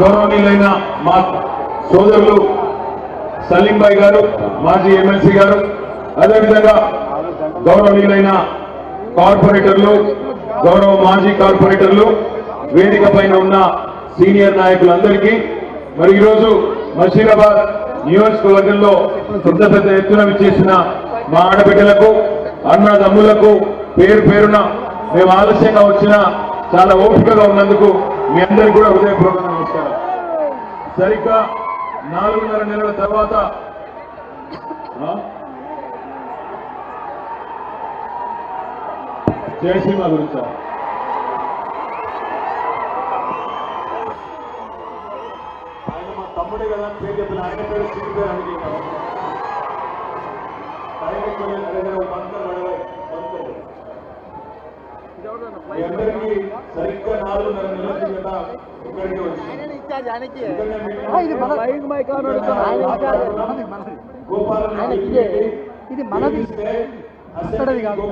గౌరవనీయులైన మా సోదరులు సలీంపాయ్ గారు మాజీ ఎమ్మెల్సీ గారు అదేవిధంగా గౌరవనీయులైన కార్పొరేటర్లు గౌరవ మాజీ కార్పొరేటర్లు వేదిక పైన ఉన్న సీనియర్ నాయకులందరికీ మరి ఈరోజు మషీరాబాద్ నియోజకవర్గంలో పెద్ద పెద్ద ఎత్తున విచ్చేసిన మా ఆడబిడ్డలకు అన్నదమ్ములకు పేరు పేరున మేము ఆలస్యంగా వచ్చిన చాలా ఓపికగా ఉన్నందుకు మీ అందరికీ కూడా హృదయపూర్వకంగా సరిగ్గా నాలుగున్నర నెలల తర్వాత. ఆ? జయసీమ గురించా. ఆయన మా తమ్ముడే కదా అని పేరు చెప్పిన ఆయన పేరు శ్రీ పేరు అందుకే కదా. అందరికీ సరిగ్గా నాలుగున్నర నెలల కిందట ఇక్కడికి వచ్చింది. ఇది మన మైక్ మైక్ అని అడుగుతున్నా. ఆయన ఇచ్చారు. మనది, మనది. ఆయన ఇదే. ఇది మనది. అక్కడది కాదు.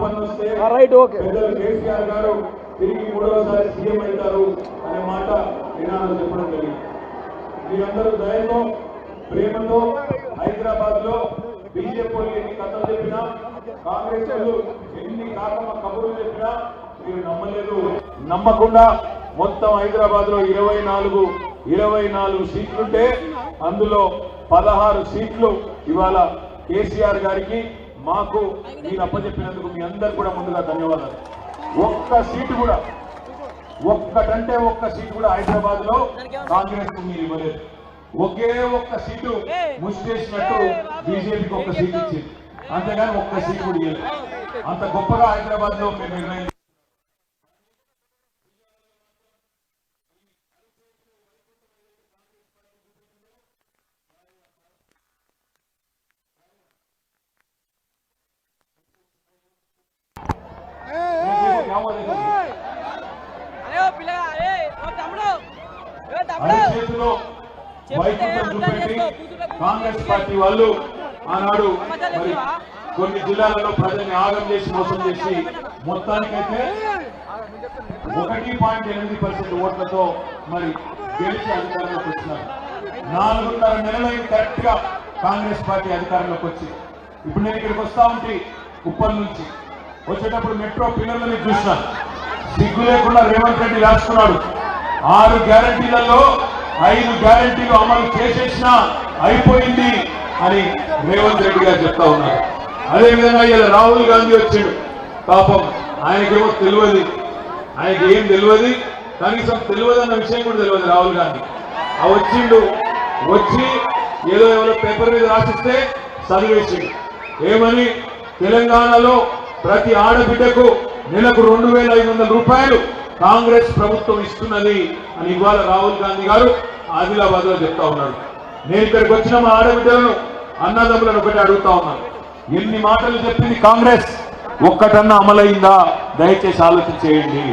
Right, okay. కేసీఆర్ గారు తిరిగి మూడవసారి సీఎం అవుతారు అనే మాట వినాలని చెప్పడం జరిగింది మీరందరూ దయతో ప్రేమతో హైదరాబాద్లో బీజేపీ ఎన్ని కథలు చెప్పినా కాంగ్రెస్ ఎన్ని కాకమ్మ కబుర్లు చెప్పినా మీరు నమ్మలేదు నమ్మకుండా మొత్తం హైదరాబాద్లో ఇరవై నాలుగు ఇరవై నాలుగు సీట్లుంటే అందులో పదహారు సీట్లు ఇవాళ కేసీఆర్ గారికి మాకు మీరు అప్పచెప్పినందుకు మీ అందరు కూడా ముందుగా ధన్యవాదాలు. ఒక్క సీటు కూడా ఒక్కటంటే ఒక్క సీటు కూడా హైదరాబాద్లో కాంగ్రెస్కు మీరు ఇవ్వలేదు. ఒకే ఒక్క సీటు ముసిచేసినట్టు బీజేపీకి ఒక్క సీట్ ఇచ్చింది. అంతేగాని ఒక్క సీటు కూడా ఇవ్వలేదు. అంత గొప్పగా హైదరాబాద్లో మేము నిర్ణయం అరే ఓ పిల్లగా అరే ఓ తమ్ముడు ఏ తమ్ముడు అరిచేతిలో వైకుంఠం చూపెట్టి కాంగ్రెస్ పార్టీ వాళ్ళు ఆనాడు మరి కొన్ని జిల్లాలలో ప్రజల్ని ఆగం చేసి మోసం చేసి మొత్తానికైతే ఒకటి పాయింట్ ఎనిమిది పర్సెంట్ ఓట్లతో మరి గెలిచి అధికారంలోకి వచ్చినారు. నాలుగున్నర నెలలైన కరెక్ట్గా కాంగ్రెస్ పార్టీ అధికారంలోకి వచ్చి. ఇప్పుడు నేను ఇక్కడికి వస్తా ఉంటే ఉప్పల్ నుంచి. వచ్చేటప్పుడు మెట్రో పిల్లలని చూసినాను సిగ్గు లేకుండా రేవంత్ రెడ్డి రాసుకున్నాడు ఆరు గ్యారంటీలలో ఐదు గ్యారంటీలు అమలు చేసేసినా అయిపోయింది అని రేవంత్ రెడ్డి గారు చెప్తా ఉన్నారు. అదేవిధంగా ఇలా రాహుల్ గాంధీ వచ్చాడు. పాపం ఆయనకేమో తెలియదు. ఆయనకి ఏం తెలియదు? కనీసం తెలియదు అన్న విషయం కూడా తెలియదు రాహుల్ గాంధీ. ఆ వచ్చిండు. వచ్చి ఏదో ఎవరో పేపర్ మీద రాసిస్తే చదివేసిండు. ఏమని? తెలంగాణలో ప్రతి ఆడబిడ్డకు నెలకు రెండు వేల ఐదు వందల రూపాయలు కాంగ్రెస్ ప్రభుత్వం ఇస్తున్నది అని ఇవాళ రాహుల్ గాంధీ గారు ఆదిలాబాద్లో చెప్తా ఉన్నాడు నేను ఇక్కడికి వచ్చిన మా ఆడబిడ్డలను అన్నదమ్ములను ఒకటి అడుగుతా ఉన్నాను ఎన్ని మాటలు చెప్పింది కాంగ్రెస్? ఒక్కటన్నా అమలైందా? దయచేసి ఆలోచన చేయండి.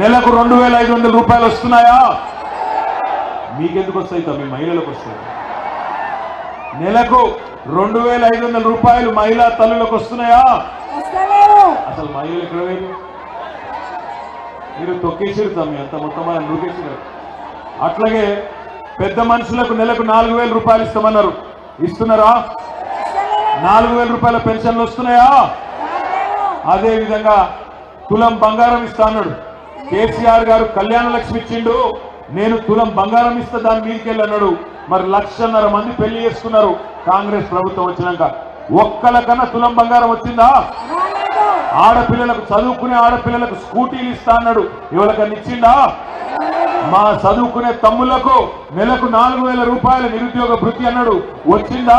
నెలకు రెండు వేల ఐదు వందల రూపాయలు వస్తున్నాయా? మీకెందుకు వస్తాయి తమ్మి? మహిళలకు వస్తాయి. నెలకు రెండు వేల ఐదు వందల రూపాయలు మహిళా తల్లులకు వస్తున్నాయా? అసలు మహిళలు ఎక్కడ వేరు మీరు తొక్కేసారు తమ్మి అంత మొత్తం నూకేసారు అట్లాగే పెద్ద మనుషులకు నెలకు నాలుగు వేల రూపాయలు ఇస్తామన్నారు. ఇస్తున్నారా? నాలుగు వేల రూపాయల పెన్షన్లు వస్తున్నాయా? అదే విధంగా తులం బంగారం ఇస్తా అన్నాడు. కేసీఆర్ గారు కళ్యాణ లక్ష్మి ఇచ్చిండు. నేను తులం బంగారం ఇస్తా దాని మీదకి వెళ్ళి అన్నాడు. మరి లక్షన్నర మంది పెళ్ళి చేసుకున్నారు కాంగ్రెస్ ప్రభుత్వం వచ్చినాక. ఒక్కలకన్నా తులం బంగారం వచ్చిందా? ఆడపిల్లలకు చదువుకునే ఆడపిల్లలకు స్కూటీలు ఇస్తా అన్నాడు. ఎవరికన్నా ఇచ్చిందా? మా చదువుకునే తమ్ముళ్ళకు నెలకు నాలుగు వేల రూపాయల నిరుద్యోగ భృతి అన్నాడు. వచ్చిందా?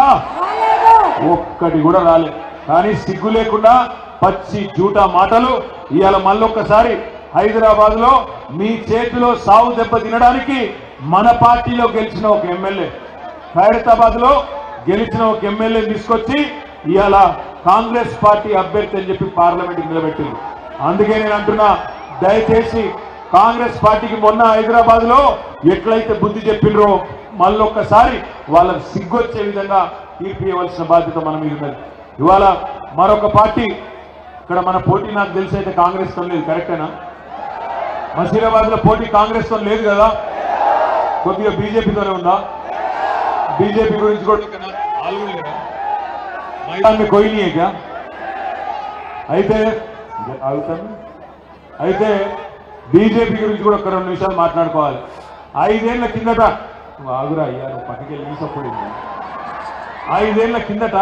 ఒక్కటి కూడా రాలేదు. కానీ సిగ్గు లేకుండా పచ్చి జూటా మాటలు ఇవాళ మళ్ళొక్కసారి హైదరాబాద్లో మీ చేతిలో సావు దెబ్బ తినడానికి మన పార్టీలో గెలిచిన ఒక ఎమ్మెల్యే. ఖైరతాబాద్లో గెలిచిన ఒక ఎమ్మెల్యే తీసుకొచ్చి ఇవాళ కాంగ్రెస్ పార్టీ అభ్యర్థి అని చెప్పి పార్లమెంట్ నిలబెట్టింది. అందుకే నేను అంటున్నా దయచేసి కాంగ్రెస్ పార్టీకి మొన్న హైదరాబాద్లో ఎట్లయితే బుద్ధి చెప్పిండ్రో మళ్ళొక్కసారి వాళ్ళకి సిగ్గొచ్చే విధంగా తీర్పు ఇవ్వాల్సిన బాధ్యత మన మీద ఉన్నది. ఇవాళ మరొక పార్టీ ఇక్కడ మన పోటీ నాకు తెలిసి అయితే కాంగ్రెస్తో లేదు కరెక్టేనా? మసీరాబాద్లో పోటీ కాంగ్రెస్తో లేదు కదా? కొద్దిగా బీజేపీతోనే ఉందా? బీజేపీ గురించి కూడా మైదాన్ని కొయ్యనీయక? అయితే అయితే బీజేపీ గురించి కూడా ఒక రెండు నిమిషాలు మాట్లాడుకోవాలి. ఐదేళ్ళ కిందట ఆగురా అయ్యా నువ్వు పక్కకి ఐదేళ్ళ కిందట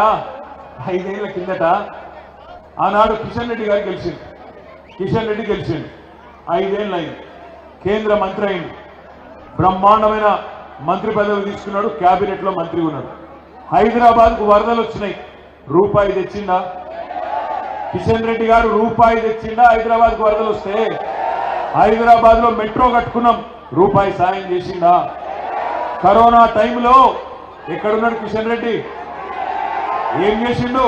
ఐదేళ్ళ కిందట ఆనాడు కిషన్ రెడ్డి గారు గెలిచింది కిషన్ రెడ్డి గెలిచింది ఐదేళ్ళు అయింది కేంద్ర మంత్రి అయింది బ్రహ్మాండమైన మంత్రి పదవి తీసుకున్నాడు క్యాబినెట్లో మంత్రి ఉన్నాడు. హైదరాబాద్కు వరదలు వచ్చినాయి. రూపాయి తెచ్చిందా? కిషన్ రెడ్డి గారు రూపాయి తెచ్చిందా? హైదరాబాద్కు వరదలు వస్తే హైదరాబాద్లో మెట్రో కట్టుకున్నాం. రూపాయి సాయం చేసిందా? కరోనా టైంలో ఎక్కడున్నాడు కిషన్ రెడ్డి? ఏం చేసిండు?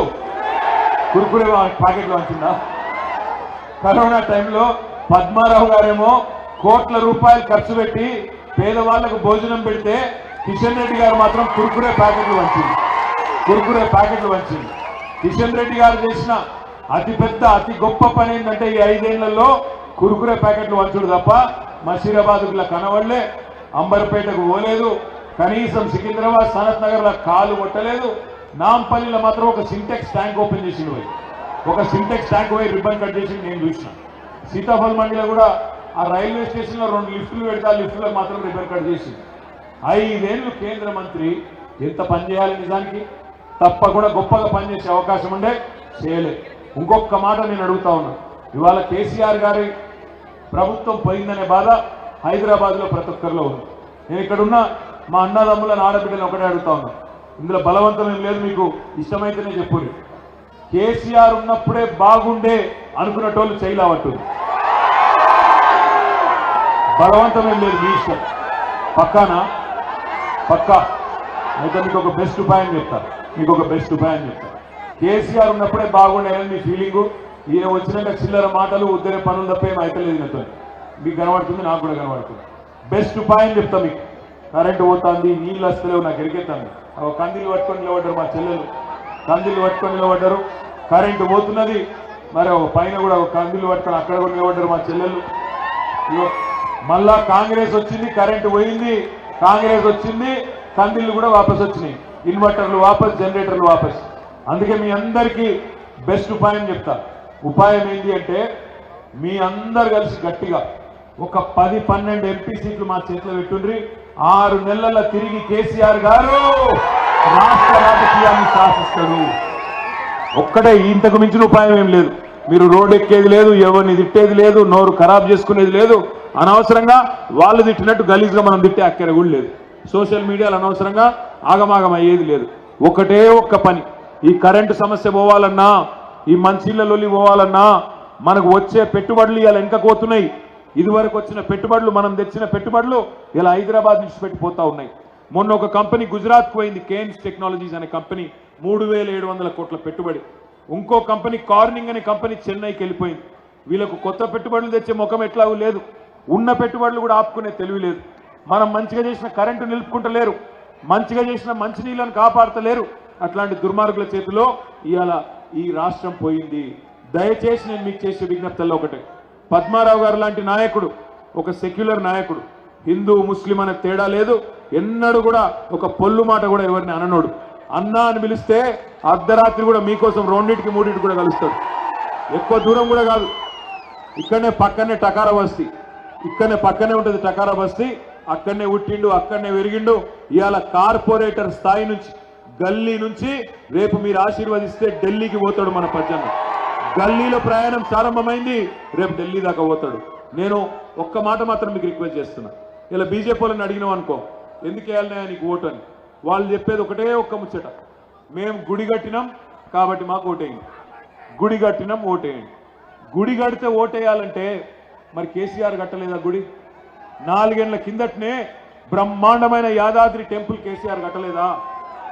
కురుకురే ప్యాకెట్లు వచ్చిందా కరోనా టైంలో పద్మారావు గారేమో కోట్ల రూపాయలు ఖర్చు పెట్టి పేదవాళ్ళకు భోజనం పెడితే కిషన్ రెడ్డి గారు మాత్రం కురుకురే ప్యాకెట్లు వంచింది. కురుకురే ప్యాకెట్లు వంచింది. కిషన్ రెడ్డి గారు చేసిన అతి పెద్ద అతి గొప్ప పని ఏంటంటే ఈ ఐదేళ్ళలో కురుకురే ప్యాకెట్లు వంచుడు తప్ప మసీరాబాద్ కనవడలే అంబర్పేటకు పోలేదు. కనీసం సికింద్రాబాద్ సనత్ నగర్లో కాలు కొట్టలేదు. నాంపల్లిలో మాత్రం ఒక సింటెక్స్ ట్యాంక్ ఓపెన్ చేసి పోయి. ఒక సింటెక్స్ ట్యాంక్ పోయి రిబ్బన్ కట్ చేసి నేను చూసిన. సీతాఫల్ మండిలో కూడా ఆ రైల్వే స్టేషన్లో రెండు లిఫ్టులు పెడితే ఆ లిఫ్టులకు మాత్రం రిబ్బన్ కట్ చేసి ఐదేళ్ళు కేంద్ర మంత్రి ఎంత పని చేయాలి నిజానికి? తప్పకుండా గొప్పగా పనిచేసే అవకాశం ఉండే చేయలేదు. ఇంకొక మాట నేను అడుగుతా ఉన్నాను ఇవాళ కేసీఆర్ గారి ప్రభుత్వం పోయిందనే బాధ హైదరాబాద్లో ప్రతి ఒక్కరిలో ఉంది. నేను ఇక్కడున్న మా అన్నదమ్ములను ఆడబిడ్డలు ఒకటే అడుగుతా ఉన్నా. ఇందులో బలవంతం ఏం లేదు మీకు ఇష్టమైతేనే చెప్పుర్రి. కేసీఆర్ ఉన్నప్పుడే బాగుండే అనుకున్నటోళ్ళు చేయలేవట్టు బలవంతం ఏం లేదు మీ ఇష్టం. పక్కానా? పక్కా. అయితే మీకు ఒక బెస్ట్ ఉపాయం చెప్తా. మీకు ఒక బెస్ట్ ఉపాయం చెప్తా. కేసీఆర్ ఉన్నప్పుడే బాగుండేదని మీ ఫీలింగు? ఏ వచ్చినాక చిల్లర మాటలు ఉద్దరే పనులు తప్ప ఏం అయితలేదు ఈయనతో మీకు కనబడుతుంది నాకు కూడా కనబడుతుంది. బెస్ట్ ఉపాయం చెప్తా మీకు. కరెంటు పోతుంది నీళ్ళు వస్తలేవు నాకు ఎరికెత్తాను ఒక కందిలు పట్టుకొని నిలబడ్డారు మా చెల్లెలు. కందిలు పట్టుకొని నిలబడ్డారు. కరెంటు పోతున్నది మరి ఒక పైన కూడా ఒక కందిలు పట్టుకొని అక్కడ కూడా నిలబడ్డారు మా చెల్లెలు. మళ్ళా కాంగ్రెస్ వచ్చింది కరెంటు పోయింది కాంగ్రెస్ వచ్చింది కందిళ్ళు కూడా వాపస్ వచ్చినాయి. ఇన్వర్టర్లు వాపస్ జనరేటర్లు వాపస్. అందుకే మీ అందరికీ బెస్ట్ ఉపాయం చెప్తాను ఉపాయం ఏంటి అంటే మీ అందరు కలిసి గట్టిగా ఒక పది పన్నెండు ఎంపీ సీట్లు మా చేతిలో పెట్టుండ్రి. ఆరు నెలల తిరిగి కేసీఆర్ గారు రాష్ట్ర రాజకీయాన్ని శాసిస్తారు. ఒక్కటే ఇంతకు మించిన ఉపాయం ఏం లేదు. మీరు రోడ్ ఎక్కేది లేదు ఎవరిని తిట్టేది లేదు నోరు ఖరాబ్ చేసుకునేది లేదు. అనవసరంగా వాళ్ళు తిట్టినట్టు గలీజ్గా మనం తిట్టే అక్కర కూడా లేదు. సోషల్ మీడియాలో అనవసరంగా ఆగమాగం అయ్యేది లేదు. ఒకటే ఒక్క పని. ఈ కరెంటు సమస్య పోవాలన్నా ఈ మంచిళ్ళలోకి పోవాలన్నా మనకు వచ్చే పెట్టుబడులు ఇలా వెనకపోతున్నాయి ఇదివరకు వచ్చిన పెట్టుబడులు మనం తెచ్చిన పెట్టుబడులు ఇలా హైదరాబాద్ నుంచి పెట్టిపోతా ఉన్నాయి. మొన్న ఒక కంపెనీ గుజరాత్కు పోయింది కేన్స్ టెక్నాలజీస్ అనే కంపెనీ మూడు వేల ఏడు వందల కోట్ల పెట్టుబడి. ఇంకో కంపెనీ కార్నింగ్ అనే కంపెనీ చెన్నైకి వెళ్ళిపోయింది. వీళ్ళకు కొత్త పెట్టుబడులు తెచ్చే ముఖం ఎట్లాగూ లేదు. ఉన్న పెట్టుబడులు కూడా ఆపుకునే తెలివి లేదు. మనం మంచిగా చేసిన కరెంటు నిలుపుకుంటలేరు. మంచిగా చేసిన మంచినీళ్ళను కాపాడతలేరు. అట్లాంటి దుర్మార్గుల చేతిలో ఇవాళ ఈ రాష్ట్రం పోయింది. దయచేసి నేను మీకు చేసే విజ్ఞప్తుల్లో ఒకటే. పద్మారావు గారు లాంటి నాయకుడు ఒక సెక్యులర్ నాయకుడు హిందూ ముస్లిం అనే తేడా లేదు. ఎన్నడూ కూడా ఒక పొల్లు మాట కూడా ఎవరిని అననోడు. అన్నా అని పిలిస్తే అర్ధరాత్రి కూడా మీకోసం రెండింటికి మూడింటికి కూడా కలుస్తాడు. ఎక్కువ దూరం కూడా కాదు. ఇక్కడనే పక్కనే టకారా బస్తీ. ఇక్కడనే పక్కనే ఉంటుంది టకారా బస్తీ. అక్కడనే ఉట్టిండు అక్కడనే పెరిగిండు ఇవాళ కార్పొరేటర్ స్థాయి నుంచి గల్లీ నుంచి రేపు మీరు ఆశీర్వదిస్తే ఢిల్లీకి పోతాడు మన పద్యం గల్లీలో ప్రయాణం ప్రారంభమైంది రేపు ఢిల్లీ దాకా పోతాడు. నేను ఒక్క మాట మాత్రం మీకు రిక్వెస్ట్ చేస్తున్నా. ఇలా బీజేపీ వాళ్ళని అడిగినాం అనుకో ఎందుకు వేయాలన్నా నీకు ఓటు అని? వాళ్ళు చెప్పేది ఒకటే ఒక్క ముచ్చట. మేము గుడి కట్టినాం కాబట్టి మాకు ఓటేయండి. గుడి కట్టినాం ఓటేయండి. గుడి కడితే ఓటేయాలంటే మరి కేసీఆర్ కట్టలేదా గుడి? నాలుగేళ్ళ కిందటనే బ్రహ్మాండమైన యాదాద్రి టెంపుల్ కేసీఆర్ కట్టలేదా?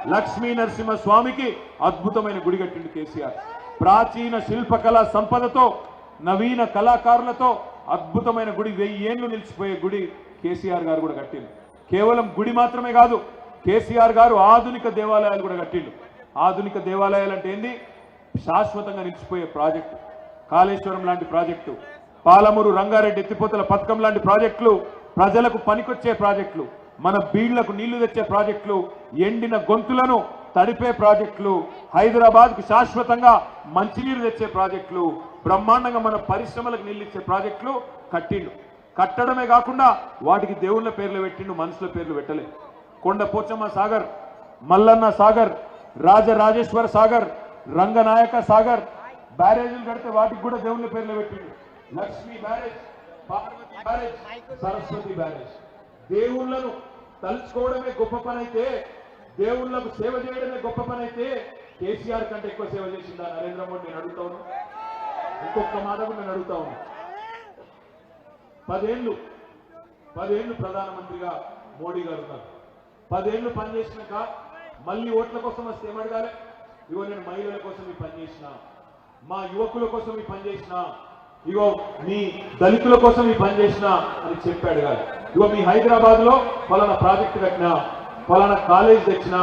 లక్ష్మీ నరసింహ స్వామికి అద్భుతమైన గుడి కట్టిండు కేసీఆర్. ప్రాచీన శిల్పకళా సంపదతో నవీన కళాకారులతో అద్భుతమైన గుడి వెయ్యి ఏళ్ళు నిలిచిపోయే గుడి కేసీఆర్ గారు కూడా కట్టిండు. కేవలం గుడి మాత్రమే కాదు కేసీఆర్ గారు ఆధునిక దేవాలయాలు కూడా కట్టిండు. ఆధునిక దేవాలయాలు అంటే ఏంది? శాశ్వతంగా నిలిచిపోయే ప్రాజెక్టు. కాళేశ్వరం లాంటి ప్రాజెక్టు. పాలమూరు రంగారెడ్డి ఎత్తిపోతల పథకం లాంటి ప్రాజెక్టులు ప్రజలకు పనికొచ్చే ప్రాజెక్టులు. మన బీళ్ళకు నీళ్ళు తెచ్చే ప్రాజెక్టులు ఎండిన గొంతులను తడిపే ప్రాజెక్టులు హైదరాబాద్కు శాశ్వతంగా మంచినీరు తెచ్చే ప్రాజెక్టులు బ్రహ్మాండంగా మన పరిశ్రమలకు నీళ్ళు ఇచ్చే ప్రాజెక్టులు కట్టిండు. కట్టడమే కాకుండా వాటికి దేవుళ్ళ పేర్లు పెట్టిండు మనుషుల పేర్లు పెట్టలేదు కొండ పోచమ్మ సాగర్ మల్లన్న సాగర్ రాజరాజేశ్వర సాగర్ రంగనాయక సాగర్ బ్యారేజీలు కడితే వాటికి కూడా దేవుళ్ళ పేర్లు పెట్టిండు. Lakshmi barrage Parvati barrage Saraswati barrage. దేవుళ్ళను తలుచుకోవడమే గొప్ప పని అయితే దేవుళ్ళకు సేవ చేయడమే గొప్ప పని అయితే కేసీఆర్ కంటే ఎక్కువ సేవ చేసిందా నరేంద్ర మోడీ? నేను అడుగుతా ఉన్నా. ఇంకొక మాట కూడా నేను అడుగుతా ఉన్నా. పదేళ్ళు పదేళ్ళు ప్రధానమంత్రిగా మోడీ గారు ఉన్నారు. పదేళ్ళు పనిచేసినాక మళ్ళీ ఓట్ల కోసం వస్తే ఏమడగాలి ఇగో నేను మహిళల కోసం ఈ పనిచేసిన మా యువకుల కోసం ఈ పనిచేసిన ఇగో మీ దళితుల కోసం ఈ పనిచేసిన అని చెప్పాడు కాదు ఇగో మీ హైదరాబాద్లో పలానా ప్రాజెక్ట్ కట్టిన పలానా కాలేజ్ తెచ్చిన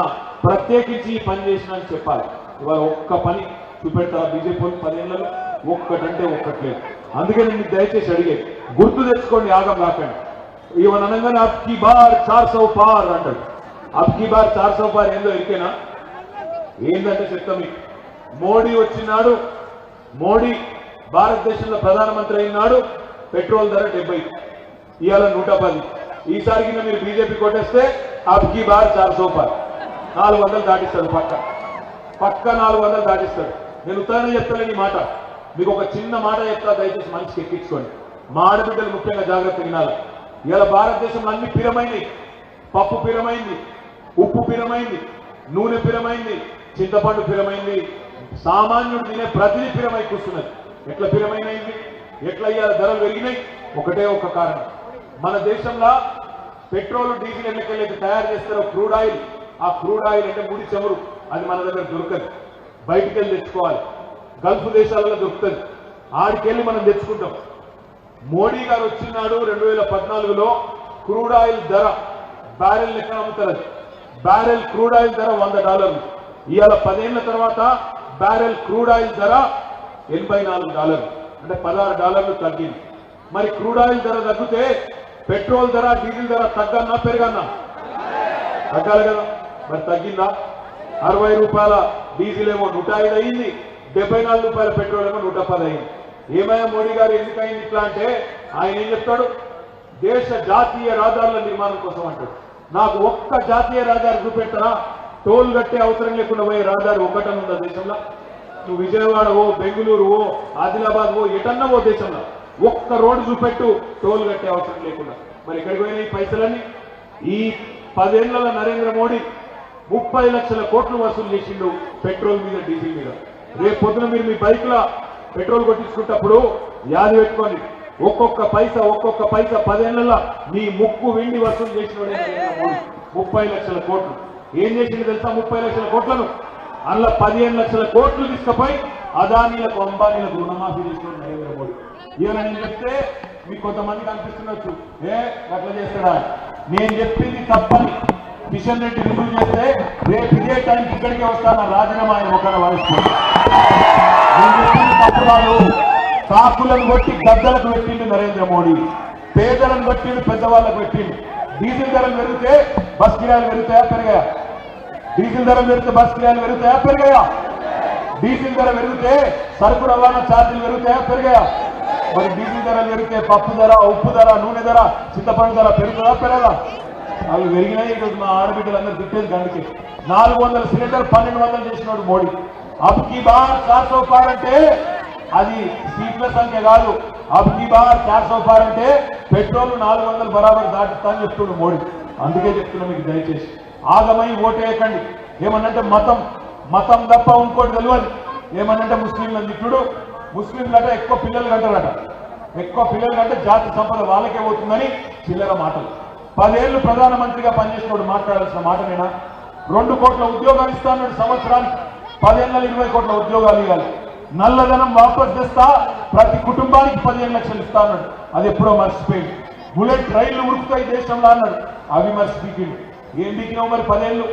ప్రత్యేకించి ఈ పని చేసిన అని చెప్పాలి. ఇవాళ ఒక్క పని చూపెడతారా బీజేపీ వాళ్ళు పదేళ్ళలో? ఒక్కటంటే ఒక్కట్లేదు. అందుకే నేను దయచేసి అడిగే గుర్తు తెచ్చుకోండి ఆగం రాకండి. ఇవన్న అనగానే అబ్కి బార్ చార్ సౌ పార్ అంటాడు. అబ్కి బార్ చార్ సౌ పార్ ఏందో ఎరికేనా? ఏంటంటే చెప్తా మీకు. మోడీ వచ్చినాడు. మోడీ భారతదేశంలో ప్రధానమంత్రి అయినాడు పెట్రోల్ ధర డెబ్బై. ఇవాళ నూట పది. ఈసారి కింద మీరు బీజేపీ కొట్టేస్తే అబ్కి బార్ చార్ సోపార్ నాలుగు వందలు దాటిస్తాడు పక్క. పక్క నాలుగు వందలు దాటిస్తాడు. నేను ఉత్తరాన్ని చెప్తాను ఈ మాట. మీకు ఒక చిన్న మాట చెప్తా దయచేసి మనిషికి ఎక్కించుకోండి. మా ఆడబిడ్డలు ముఖ్యంగా జాగ్రత్త వినాలి. ఇలా భారతదేశంలో అన్ని పిరమైంది పప్పు పిరమైంది ఉప్పు పిరమైంది నూనె పిరమైంది చింతపండు పిరమైంది. సామాన్యుడు తినే ప్రతిదీ పిరమై కూర్చున్నది. ఎట్లా పిరమైనది ఎట్లా ఇవాళ ధరలు పెరిగినాయి? ఒకటే ఒక కారణం. మన దేశంలో పెట్రోల్ డీజిల్ ఎన్నకెళ్ళి తయారు చేస్తారో క్రూడ్ ఆయిల్ ఆ క్రూడ్ ఆయిల్ అంటే ముడి చమురు. అది మన దగ్గర దొరకదు. బయటికి వెళ్ళి తెచ్చుకోవాలి. గల్ఫ్ దేశాలలో దొరుకుతుంది. ఆడికెళ్ళి మనం తెచ్చుకుంటాం. మోడీ గారు వచ్చినాడు రెండు వేల పద్నాలుగులో. క్రూడ్ ఆయిల్ ధర బ్యారెల్ లెక్క అమ్ముతారు బ్యారెల్ క్రూడ్ ఆయిల్ ధర వంద డాలర్లు. ఇవాళ పదేళ్ళ తర్వాత బ్యారెల్ క్రూడ్ ఆయిల్ ధర ఎనభై నాలుగు డాలర్లు అంటే పదహారు డాలర్లు తగ్గింది. మరి క్రూడ్ ఆయిల్ ధర తగ్గితే పెట్రోల్ ధర డీజిల్ ధర తగ్గన్నా పెరగన్నా తగ్గాలి కదా. మరి తగ్గిందా? అరవై రూపాయల డీజిల్ ఏమో నూట ఐదు అయింది డెబ్బై నాలుగు రూపాయల పెట్రోల్ ఏమో నూట పది అయింది. ఏమయ్యా మోడీ గారు ఎందుకైంది ఇట్లా అంటే ఆయన ఏం చెప్తాడు? దేశ జాతీయ రహదారుల నిర్మాణం కోసం అంటాడు. నాకు ఒక్క జాతీయ రహదారి చూపెట్టరా? టోల్ కట్టే అవసరం లేకుండా పోయే రహదారి ఒక్కటని దేశంలో? నువ్వు విజయవాడ ఓ బెంగళూరు ఓ ఆదిలాబాద్ ఓ ఎటన్నా ఓ దేశంలో ఒక్క రోడ్డు చూపెట్టు టోల్ కట్టే అవసరం లేకుండా. మరి ఎక్కడికి పోయిన ఈ పైసలన్నీ? ఈ పదేళ్ళ నరేంద్ర మోడీ ముప్పై లక్షల కోట్లు వసూలు చేసిండు పెట్రోల్ మీద డీజిల్ మీద. రేపు పొద్దున మీరు మీ బైక్లో పెట్రోల్ కొట్టించుకుంటప్పుడు యాది పెట్టుకోండి. ఒక్కొక్క పైసా ఒక్కొక్క పైసా పదేళ్ళలో మీ ముక్కు వెండి వసూలు చేసిన ముప్పై లక్షల కోట్లు. ఏం చేసింది తెలుసా ముప్పై లక్షల కోట్లను? అందులో పదిహేను లక్షల కోట్లు తీసుకుపోయి అదానీలకు అంబానీలకు రుణమాఫీ చేసిన నరేంద్ర మోడీ. ఇవాళ నేను చెప్తే మీకు కొంతమందికి అనిపిస్తుండొచ్చు. ఏ అట్లా చేస్తాడా? నేను చెప్పింది తప్పని. కిషన్ రెడ్డి రివ్యూ చేస్తే రేపు ఇదే టైంకి ఇక్కడికే వస్తాను. రాజీనామా ఆయన ఒకరి వారిస్తున్నాను నేను చెప్పింది తప్పు కాదు. కాకులను కొట్టి గద్దలకు పెట్టిండు నరేంద్ర మోడీ. పేదలను పెట్టిండు పెద్దవాళ్ళకు పెట్టిండు. డీజిల్ ధరలు పెరిగితే బస్ కిరాయిలు పెరుగుతాయా పెరిగాయా? డీజిల్ ధర పెరిగితే బస్ కిరాయిలు పెరుగుతాయా? పెరిగాయా? డీజిల్ ధర పెరిగితే సరుకు రవాణా ఛార్జీలు పెరుగుతాయా? పెరిగాయా? మరి డీజిల్ ధర పెరిగితే పప్పు ధర ఉప్పు ధర నూనె ధర చింతపండు ధర పెరుగుతుందా? పెరగదా? అవి పెరిగినాయి ఈరోజు మా ఆడబిడ్డలందరూ తిట్టేది గంటకి నాలుగు వందల సిలిండర్ పన్నెండు వందలు చేసినాడు మోడీ. అబ్కి బార్ చార్ సో పార్ అంటే అది సీట్ల సంఖ్య కాదు. అబ్కి బార్ చార్ సో పార్ అంటే పెట్రోల్ నాలుగు వందలు బరాబర్ దాటిస్తా అని చెప్తున్నాడు మోడీ. అందుకే చెప్తున్నా మీకు దయచేసి. ఆగమై ఓటేయకండి. ఏమన్నంటే మతం. మతం తప్ప ఇంకోటి తెలియదు ఏమన్నంటే ముస్లింల తిట్టుడు అంటే ఎక్కువ పిల్లలు కంటారట. ఎక్కువ పిల్లలు కంటే జాతి సంపద వాళ్ళకే పోతుందని చిల్లర మాటలు. పదేళ్ళు ప్రధానమంత్రిగా పనిచేసినప్పుడు మాట్లాడాల్సిన మాట నేనా? రెండు కోట్ల ఉద్యోగాలు ఇస్తాను సంవత్సరానికి. పదేళ్ళ ఇరవై కోట్ల ఉద్యోగాలు ఇవ్వాలి. నల్లధనం వాపస్ తెస్తా ప్రతి కుటుంబానికి పదిహేను లక్షలు ఇస్తా అన్నాడు. అది ఎప్పుడో మర్చిపోయింది. బుల్లెట్ రైళ్ళు ఉరుకుతాయి దేశంలో అన్నాడు. అవి మర్చిపోయింది. ఏం పీకినావు మరి పదేళ్ళు?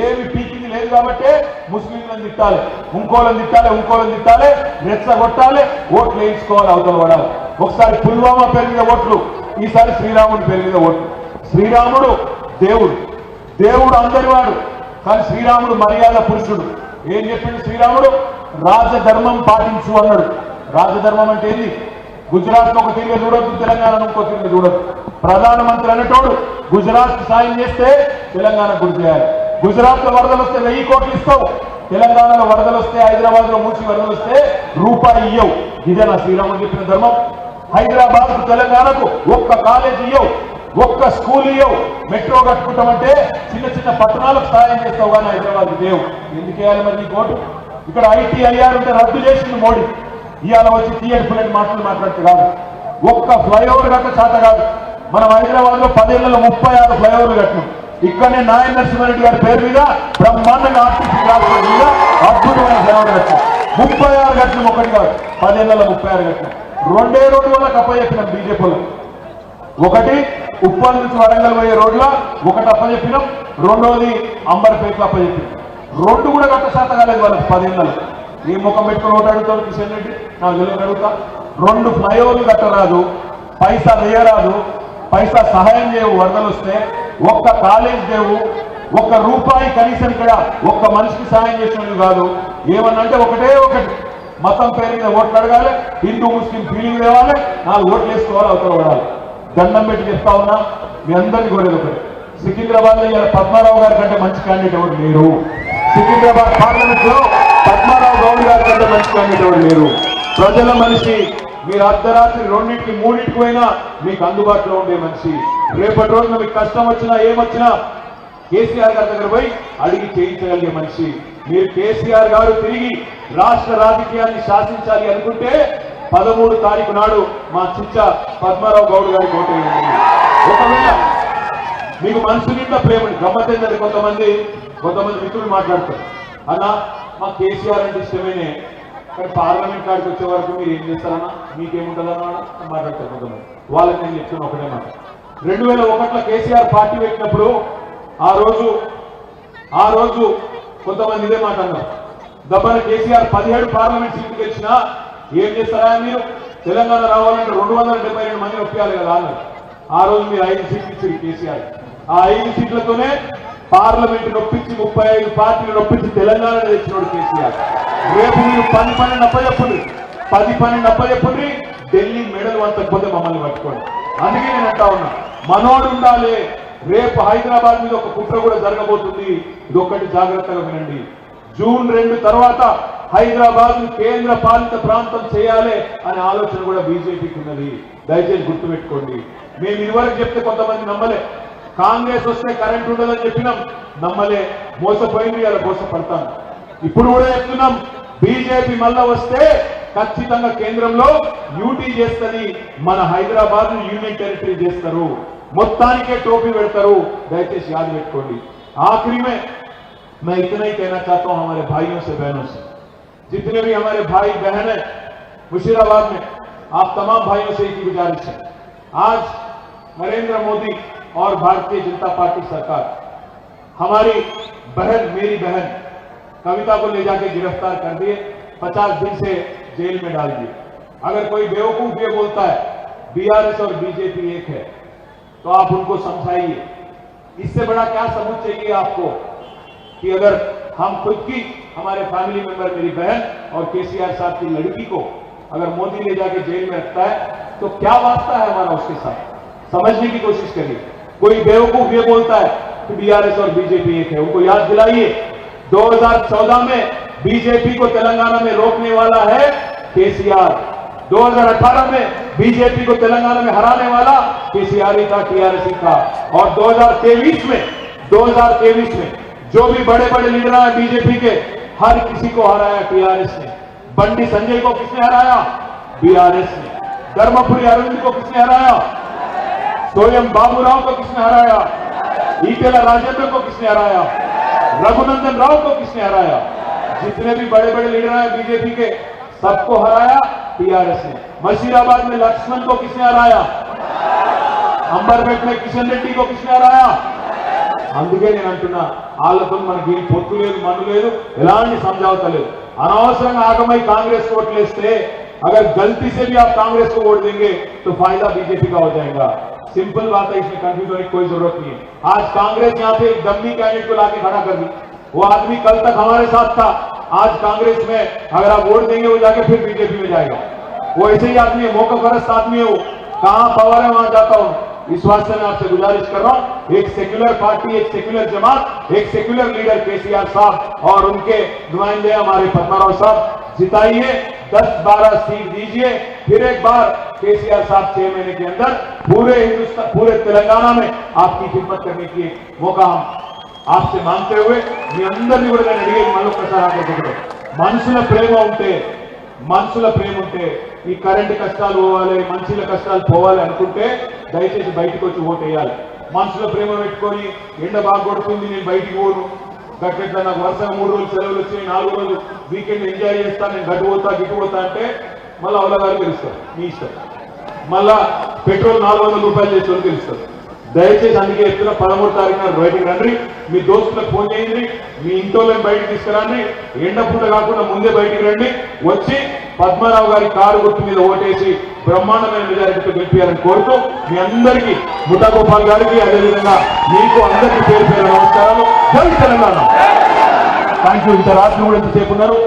ఏమి పీకింది లేదు కాబట్టి ముస్లింలను తిట్టాలి ఇంకోళ్ళని తిట్టాలి ఇంకోళ్ళని తిట్టాలి రెచ్చగొట్టాలి ఓట్లు వేయించుకోవాలి అవతల పడాలి ఒకసారి పుల్వామా పేరు మీద ఓట్లు ఈసారి శ్రీరాముడి పేరు మీద ఓట్లు. శ్రీరాముడు దేవుడు దేవుడు అందరి వాడు కానీ శ్రీరాముడు మర్యాద పురుషుడు. ఏం చెప్పిండు శ్రీరాముడు? రాజధర్మం పాటించు అన్నాడు. రాజధర్మం అంటే ఏంది? గుజరాత్ ఒక తిరిగి చూడొద్దు తెలంగాణ ఇంకో తిరిగి చూడొద్దు ప్రధానమంత్రి అనేటోడు గుజరాత్ సాయం చేస్తే తెలంగాణ గురి చేయాలి. గుజరాత్లో వరదలు వస్తే వెయ్యి కోట్లు ఇస్తావు. తెలంగాణలో వరదలు వస్తే హైదరాబాద్లో మూసి వరదలు వస్తే రూపాయి ఇయ్యవు. ఇదే నా శ్రీరాముడు చెప్పిన ధర్మం. హైదరాబాద్ తెలంగాణకు ఒక్క కాలేజ్ ఇయ్యవు. ఒక్క స్కూల్ ఇయ్యవు. మెట్రో కట్టుకుంటామంటే చిన్న చిన్న పట్టణాలకు సాయం చేస్తావు కానీ హైదరాబాద్ దేవు ఎందుకేయాలి మరి నీ కోటు? ఇక్కడ ఐటీ ఐఆర్ ఉంటే రద్దు చేసింది మోడీ. ఇవాళ వచ్చి తీయటి మాటలు మాట్లాడితే కాదు. ఒక్క ఫ్లైఓవర్ కట్ట చేత కాదు. మనం హైదరాబాద్లో పదేళ్ళలో ముప్పై ఆరు ఫ్లైఓవర్లు కట్టినాం. ఇక్కడనే నాయన నరసింహారెడ్డి గారి పేరు మీద బ్రహ్మాండంగా ఆర్టీసీ మీద అద్భుతమైన ఫ్లైఓవర్ కట్టినాం. ముప్పై ఆరు కట్టినాం ఒకటి కాదు. పదేళ్ళలో ముప్పై ఆరు కట్టినాం. రెండే రోడ్డు వల్ల కప్ప చెప్పినాం బీజేపీలో. ఒకటి ఉప్పల్ నుంచి వరంగల్ పోయే రోడ్లో ఒకటి అప్పచెప్పినాం రెండోది అంబర్పేట్లో అప్ప చెప్పినాం. రెండు కూడా కట్ట శాత కాలేదు వాళ్ళకి పదేళ్ళలో ఈ ముఖం పెట్టుకుని ఓటాడుతాడు కిషన్ రెడ్డి? నాకు తెలియదు అడుగుతా. రెండు ఫ్లైఓవర్లు కట్టరాదు పైసా వేయరాదు పైసా సహాయం చేయవు వరదలు వస్తే ఒక్క కాలేజ్ లేవు ఒక్క రూపాయి కనీసం ఇక్కడ ఒక్క మనిషికి సహాయం చేసినట్టు కాదు. ఏమన్నా అంటే ఒకటే ఒకటి. మతం పేరు మీద ఓట్లు అడగాలి హిందూ ముస్లిం ఫీలింగ్ తేవాలి నాలుగు ఓట్లు వేసుకోవాలి అవతల పడాలి. దండం పెట్టి చెప్తా ఉన్నా మీ అందరినీ కోరేది ఒకటి. సికింద్రాబాద్లో ఇలా పద్మారావు గారి కంటే మంచి క్యాండిడేట్ ఎవరు లేరు. సికింద్రాబాద్ పార్లమెంట్లో పద్మారావు గౌడ్ గారి కంటే మంచి క్యాండిడేట్ లేరు ప్రజల మనిషి మీరు అర్ధరాత్రి రెండింటికి మూడింటికి పోయినా మీకు అందుబాటులో ఉండే మనిషి. రేపటి రోజున మీకు కష్టం వచ్చినా ఏమొచ్చినా కేసీఆర్ గారి దగ్గర పోయి అడిగి చేయించగలిగే మనిషి. మీరు కేసీఆర్ గారు తిరిగి రాష్ట్ర రాజకీయాన్ని శాసించాలి అనుకుంటే పదమూడు తారీఖు నాడు మా చిచ్చ పద్మారావు గౌడ్ గారి ఓటు ఒకవేళ మీకు మనసు నిండా ప్రేమని గమ్మత్తైందని కొంతమంది. కొంతమంది మిత్రులు మాట్లాడతారు. అన్న మా కేసీఆర్ అంటే ఇష్టమేనే. కానీ పార్లమెంట్ కాడికి వచ్చే వరకు మీరు ఏం చేస్తారన్నా? మీకేముంటుందన్నా? మాట్లాడతారు కొంతమంది. వాళ్ళకి నేను చెప్తున్నా ఒకటే మాట. రెండు వేల ఒకటిలో కేసీఆర్ పార్టీ పెట్టినప్పుడు ఆ రోజు ఆ రోజు కొంతమంది ఇదే మాట అన్నారు. దబ్బన కేసీఆర్ పదిహేడు పార్లమెంట్ సీట్లు గెలిచినా ఏం చేస్తారా మీరు? తెలంగాణ రావాలంటే రెండు వందల డెబ్బై రెండు మంది ఒప్పియాలి కదా అన్నారు. ఆ రోజు మీరు ఐదు సీట్లు ఇచ్చారు కేసీఆర్. ఆ ఐదు సీట్లతోనే పార్లమెంట్ నొప్పించి ముప్పై ఐదు పార్టీలు నొప్పించి తెలంగాణ తెచ్చినోడు కేసీఆర్. రేపు మీరు పని పని అప్పచెప్పండి పది పని అప్పచెప్పండి ఢిల్లీ మెడల్ వంచకపోతే మమ్మల్ని పట్టుకోండి. అందుకే నేను అంటా ఉన్నా మనోడు ఉండాలి. రేపు హైదరాబాద్ మీద ఒక కుట్ర కూడా జరగబోతుంది. ఇదొక్కటి జాగ్రత్తగా వినండి. జూన్ రెండు తర్వాత హైదరాబాద్ కేంద్ర పాలిత ప్రాంతం చేయాలి అనే ఆలోచన కూడా బీజేపీకి ఉన్నది దయచేసి గుర్తుపెట్టుకోండి. మేము ఇదివరకు చెప్తే కొంతమంది నమ్మలే. కాంగ్రెస్ వస్తే కరెంట్ ఉండదని చెప్పినాం. నమ్మలే మోసపోయింది అలా మోసపడతాం. ఇప్పుడు కూడా చెప్తున్నాం బీజేపీ మళ్ళా వస్తే ఖచ్చితంగా కేంద్రంలో యూటీ చేస్తని మన హైదరాబాద్ యూనియన్ టెరిటరీ చేస్తారు. మొత్తానికే టోపీ పెడతారు. దయచేసి యాద పెట్టుకోండి. ఆఖరిమే మే मैं इतना ही कहना चाहता हूं हमारे भाइयों భాయ్ बहनों से మే. भी हमारे भाई बहन నరేంద్ర మోదీ और भारतीय जनता पार्टी सरकार, हमारी बहन, मेरी बहन, कविता को ले जाके गिरफ़्तार कर दिए, पचास दिन से जेल में डाल दिए। अगर कोई बेवकूफ़ ये बोलता है बीआरएस और बीजेपी एक है तो आप उनको समझाइए। इससे बड़ा क्या सबूत चाहिए आपको कि अगर हम खुद की, हमारे फैमिली मेंबर मेरी बहन और केसीआर साहब की लड़की को अगर मोदी ले जाके जेल में रखता है तो क्या वास्ता है हमारा उसके साथ? समझने की कोशिश करिए। कोई बेवकूफ़ ये बोलता है कि बीआरएस और बीजेपी एक है, उनको याद दिलाइए। 2014 में बीजेपी को तेलंगाना में रोकने वाला है केसीआर 2018 में बीजेपी को तेलंगाना में हराने वाला केसीआर ही था टीआरएस ही था। और 2023 में 2023 में जो भी बड़े बड़े लीडर हैं बीजेपी के, हर किसी को हराया टीआरएस ने। बंडी संजय को किसने हराया? बीआरएस ने। धर्मपुरी अरविंद को किसने हराया? स्वयं बाबूराव को किसने हराया ईटेला राजेंद्र को किसने हराया रघुनंदन राव को किसने हराया जितने भी बड़े बड़े लीडर हैं बीजेपी के सबको हराया टीआरएस ने मशीराबाद में लक्ष्मण को किसने हराया अंबरपेट में किशन रेड्डी को किसने हराया అందుకే నేను అంటున్నా వాళ్ళతో మనకి ఏం పొత్తు లేదు మన్ను లేదు ఎలాంటి సంజావత లేదు అనవసరంగా ఆగమై కాంగ్రెస్ ఓట్లేస్తే अगर गलती से भी आप कांग्रेस को वोट देंगे तो फ़ायदा बीजेपी का हो जाएगा। सिंपल बात है, इसमें कंफ्यूज होने की कोई ज़रूरत नहीं है। आज कांग्रेस यहाँ पे एक डम्मी कैंडिडेट को लाके खड़ा कर दी। वो आदमी कल तक हमारे साथ था, आज कांग्रेस में अगर आप वोट देंगे, वो जाके फिर बीजेपी में जाएगा। वो ऐसे ही आदमी है, मौका परस्त आदमी है वो। कहाँ पावर है, वहाँ जाता हूँ। इस वास्ते मैं आपसे गुजारिश कर रहा हूँ, एक सेक्युलर पार्टी एक सेक्युलर जमात, एक सेक्युलर लीडर केसीआर साहब और उनके नुमाइंदे हमारे पद्माराव साहब। जिताइए 10-12 सीट दीजिए फिर एक बार केसीआर साहब छह महीने के अंदर पूरे हिंदुस्तान पूरे तेलंगाना में आपकी खिदमत करने की एक मौका हम आपसे मांगते हुए మీ అందరినీ కూడా నేను అడిగేది మళ్ళీ ఒక్కసారి ఆలోచించండి మనుషుల ప్రేమ ఉంటే మనుషుల ప్రేమ ఉంటే ఈ కరెంటు కష్టాలు పోవాలి మనుషుల కష్టాలు పోవాలి అనుకుంటే దయచేసి బయటకు వచ్చి ఓటు వేయాలి మనుషుల ప్రేమ పెట్టుకొని ఎండ బాగా కొడుతుంది నేను బయటికి పోను గట్టిట్లా నాకు వరుసగా మూడు రోజులు సెలవులు వచ్చి నాలుగు రోజులు వీకెండ్ ఎంజాయ్ చేస్తా నేను గడ్డు పోతా గిట్టు పోతా అంటే మళ్ళీ అవలగారు పిలుస్తారు మీ ఇష్టం. మళ్ళా పెట్రోల్ నాలుగు వందల రూపాయలు చేసి పిలుస్తారు దయచేసి అందుకే ఎత్తున పదమూడు తారీఖున బయటికి రండి మీ దోస్తులకు ఫోన్ చేయండి మీ ఇంట్లో బయటకు తీసుకురండి ఎండ పూట కాకుండా ముందే బయటికి రండి వచ్చి పద్మారావు గారి కారు గుర్తు మీద ఓటేసి బ్రహ్మాండమైన మెజారిటీతో గెలిపించాలని కోరుతూ మీ అందరికీ ముఠాగోపాల్ గారికి అదేవిధంగా మీకు అందరికీ పేరు పేరు నమస్కారాలు. జై తెలంగాణ. థ్యాంక్ యూ ఇంత రాత్రి కూడా ఎంతసేపు ఉన్నారు.